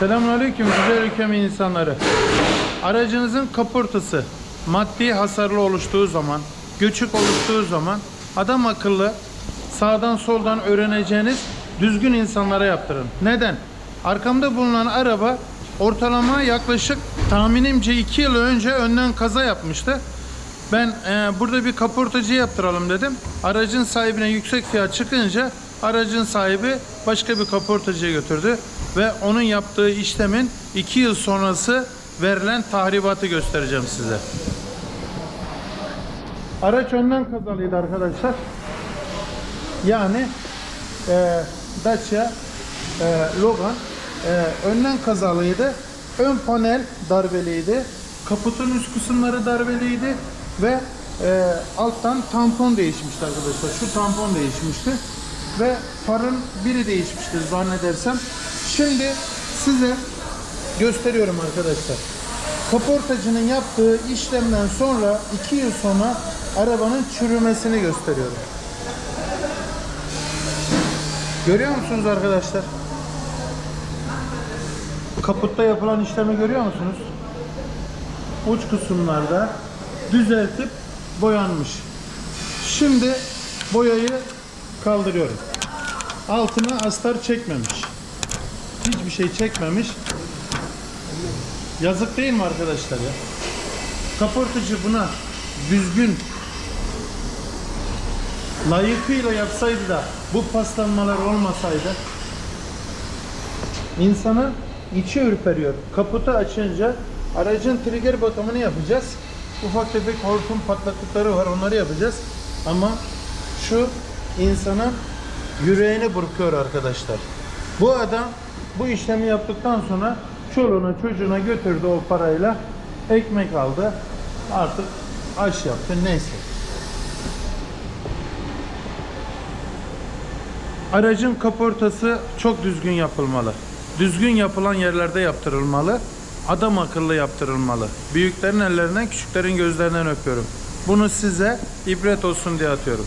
Selamünaleyküm güzel ülkemin insanları. Aracınızın kaportası maddi hasarlı oluştuğu zaman, göçük oluştuğu zaman adam akıllı sağdan soldan öğreneceğiniz düzgün insanlara yaptırın. Neden? Arkamda bulunan araba ortalama yaklaşık tahminimce 2 yıl önce önden kaza yapmıştı. Ben e, burada bir kaportacı yaptıralım dedim. Aracın sahibine yüksek fiyat çıkınca aracın sahibi başka bir kaportacıya götürdü ve onun yaptığı işlemin 2 yıl sonrası verilen tahribatı göstereceğim size. Araç önden kazalıydı arkadaşlar. Yani e, Dacia e, Logan e, önden kazalıydı. Ön panel darbeliydi. Kaputun üst kısımları darbeliydi ve e, alttan tampon değişmişti arkadaşlar. Şu tampon değişmişti ve farın biri değişmişti zannedersem. Şimdi size gösteriyorum arkadaşlar. Kaportacının yaptığı işlemden sonra 2 yıl sonra arabanın çürümesini gösteriyorum. Görüyor musunuz arkadaşlar? Kaputta yapılan işlemi görüyor musunuz? Uç kısımlarda düzeltip boyanmış. Şimdi boyayı kaldırıyorum. Altına astar çekmemiş. Hiçbir şey çekmemiş. Yazık değil mi arkadaşlar ya? Kaportacı buna düzgün layıkıyla yapsaydı da bu paslanmalar olmasaydı insanın içi ürperiyor. Kaputu açınca aracın trigger bakımını yapacağız. Ufak tefek hortum patlaklıkları var onları yapacağız. Ama şu insanın yüreğini burkuyor arkadaşlar. Bu adam bu işlemi yaptıktan sonra çoluğuna çocuğuna götürdü o parayla ekmek aldı. Artık aş yaptı neyse. Aracın kaportası çok düzgün yapılmalı. Düzgün yapılan yerlerde yaptırılmalı. Adam akıllı yaptırılmalı. Büyüklerin ellerinden, küçüklerin gözlerinden öpüyorum. Bunu size ibret olsun diye atıyorum.